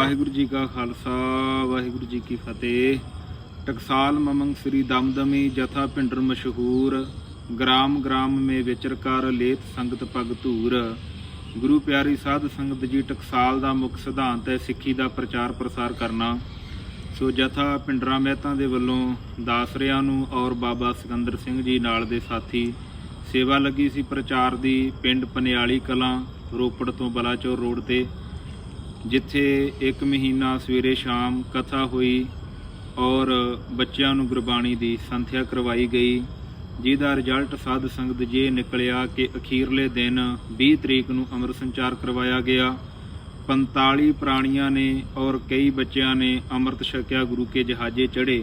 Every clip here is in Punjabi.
ਵਾਹਿਗੁਰੂ ਜੀ ਕਾ ਖਾਲਸਾ, ਵਾਹਿਗੁਰੂ ਜੀ ਕੀ ਫਤਿਹ। ਟਕਸਾਲ ਮਮੰਗ ਸ੍ਰੀ ਦਮਦਮੀ ਜਥਾ ਪਿੰਡਰ ਮਸ਼ਹੂਰ, ਗ੍ਰਾਮ ਗ੍ਰਾਮ ਮੇ ਵਿਚਰ ਕਰ ਲੇਤ ਸੰਗਤ ਪਗ ਧੂਰ। ਗੁਰੂ ਪਿਆਰੀ ਸਾਧ ਸੰਗਤ ਜੀ, ਟਕਸਾਲ ਦਾ ਮੁੱਖ ਸਿਧਾਂਤ ਹੈ ਸਿੱਖੀ ਦਾ ਪ੍ਰਚਾਰ ਪ੍ਰਸਾਰ ਕਰਨਾ। ਸੋ ਜਥਾ ਪਿੰਡਰਾ ਮਹਿਤਾ ਦੇ ਵੱਲੋਂ ਦਾਸਰਿਆਂ ਨੂੰ ਔਰ ਬਾਬਾ ਸਿਕੰਦਰ ਸਿੰਘ ਜੀ ਨਾਲ ਦੇ ਸਾਥੀ, ਸੇਵਾ ਲੱਗੀ ਸੀ ਪ੍ਰਚਾਰ ਦੀ ਪਿੰਡ ਪਨਿਆਲੀ ਕਲਾਂ, ਰੋਪੜ ਤੋਂ ਬਲਾਚੌਰ ਰੋਡ ਤੇ। ਜਿੱਥੇ ਇੱਕ ਮਹੀਨਾ ਸਵੇਰੇ ਸ਼ਾਮ ਕਥਾ ਹੋਈ ਔਰ ਬੱਚਿਆਂ ਨੂੰ ਗੁਰਬਾਣੀ ਦੀ ਸੰਥਿਆ ਕਰਵਾਈ ਗਈ, ਜਿਹਦਾ ਰਿਜ਼ਲਟ ਸਾਧ ਸੰਗਤ ਜੇ ਨਿਕਲਿਆ ਕਿ ਅਖੀਰਲੇ ਦਿਨ 20 ਤਰੀਕ ਨੂੰ ਅੰਮ੍ਰਿਤ ਸੰਚਾਰ ਕਰਵਾਇਆ ਗਿਆ। 45 ਪ੍ਰਾਣੀਆਂ ਨੇ ਔਰ ਕਈ ਬੱਚਿਆਂ ਨੇ ਅੰਮ੍ਰਿਤ ਛਕਿਆ, ਗੁਰੂ ਕੇ ਜਹਾਜ਼ੇ ਚੜੇ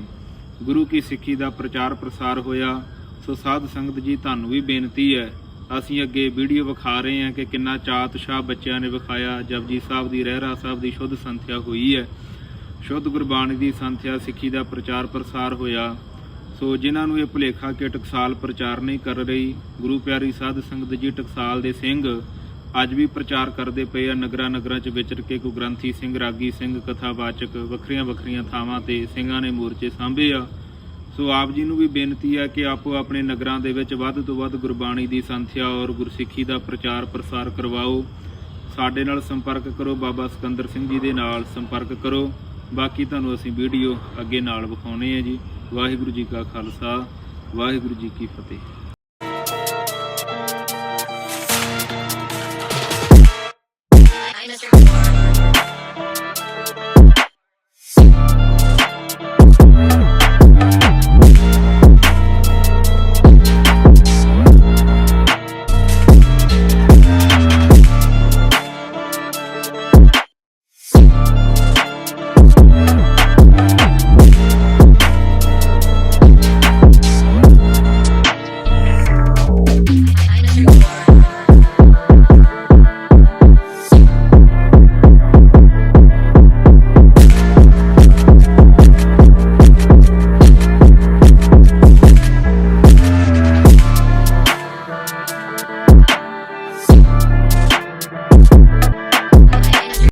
ਗੁਰੂ ਕੀ ਸਿੱਖੀ ਦਾ ਪ੍ਰਚਾਰ ਪ੍ਰਸਾਰ ਹੋਇਆ। ਸੋ ਸਾਧ ਸੰਗਤ ਜੀ, ਤੁਹਾਨੂੰ ਵੀ ਬੇਨਤੀ ਹੈ ਅਸੀਂ ਅੱਗੇ ਵੀਡੀਓ ਵਿਖਾ ਰਹੇ ਹਾਂ ਕਿ ਕਿੰਨਾ ਚਾਤ ਸ਼ਾਹ ਬੱਚਿਆਂ ਨੇ ਵਿਖਾਇਆ। ਜਪਜੀ ਸਾਹਿਬ ਦੀ ਰਹਿਰਾ ਸਾਹਿਬ ਦੀ ਸ਼ੁੱਧ ਸੰਥਿਆ ਹੋਈ ਹੈ। ਸ਼ੁੱਧ ਗੁਰਬਾਣੀ ਦੀ ਸੰਥਿਆ ਸਿੱਖੀ ਦਾ ਪ੍ਰਚਾਰ ਪ੍ਰਸਾਰ ਹੋਇਆ। ਸੋ ਜਿਨ੍ਹਾਂ ਨੂੰ ਇਹ ਭੁਲੇਖਾ ਕਿ ਟਕਸਾਲ ਪ੍ਰਚਾਰ ਨਹੀਂ ਕਰ ਰਹੀ, ਗੁਰੂ ਪਿਆਰੀ ਸਾਧ ਸੰਗਤ ਜੀ ਟਕਸਾਲ ਦੇ ਸਿੰਘ ਅੱਜ ਵੀ ਪ੍ਰਚਾਰ ਕਰਦੇ ਪਏ ਆ ਨਗਰਾਂ ਨਗਰਾਂ 'ਚ ਵਿਚਰ ਕੇ। ਕੋ ਗ੍ਰੰਥੀ ਸਿੰਘ ਰਾਗੀ ਸਿੰਘ ਕਥਾਵਾਚਕ ਵੱਖਰੀਆਂ ਵੱਖਰੀਆਂ ਥਾਵਾਂ ਤੇ ਸਿੰਘਾਂ ਨੇ ਮੋਰਚੇ ਸਾਂਭੇ ਆ। ਸੋ ਆਪ ਜੀ ਨੂੰ ਵੀ ਬੇਨਤੀ ਹੈ ਕਿ ਆਪੋ ਆਪਣੇ ਨਗਰਾਂ ਦੇ ਵਿੱਚ ਵੱਧ ਤੋਂ ਵੱਧ ਗੁਰਬਾਣੀ ਦੀ ਸੰਥਿਆ ਔਰ ਗੁਰਸਿੱਖੀ ਦਾ ਪ੍ਰਚਾਰ ਪ੍ਰਸਾਰ ਕਰਵਾਓ। ਸਾਡੇ ਨਾਲ ਸੰਪਰਕ ਕਰੋ, ਬਾਬਾ ਸਿਕੰਦਰ ਸਿੰਘ ਜੀ ਦੇ ਨਾਲ ਸੰਪਰਕ ਕਰੋ। ਬਾਕੀ ਤੁਹਾਨੂੰ ਅਸੀਂ ਵੀਡੀਓ ਅੱਗੇ ਨਾਲ ਵਿਖਾਉਨੇ ਆ ਜੀ। ਵਾਹਿਗੁਰੂ ਜੀ ਕਾ ਖਾਲਸਾ, ਵਾਹਿਗੁਰੂ ਜੀ ਕੀ ਫਤਿਹ।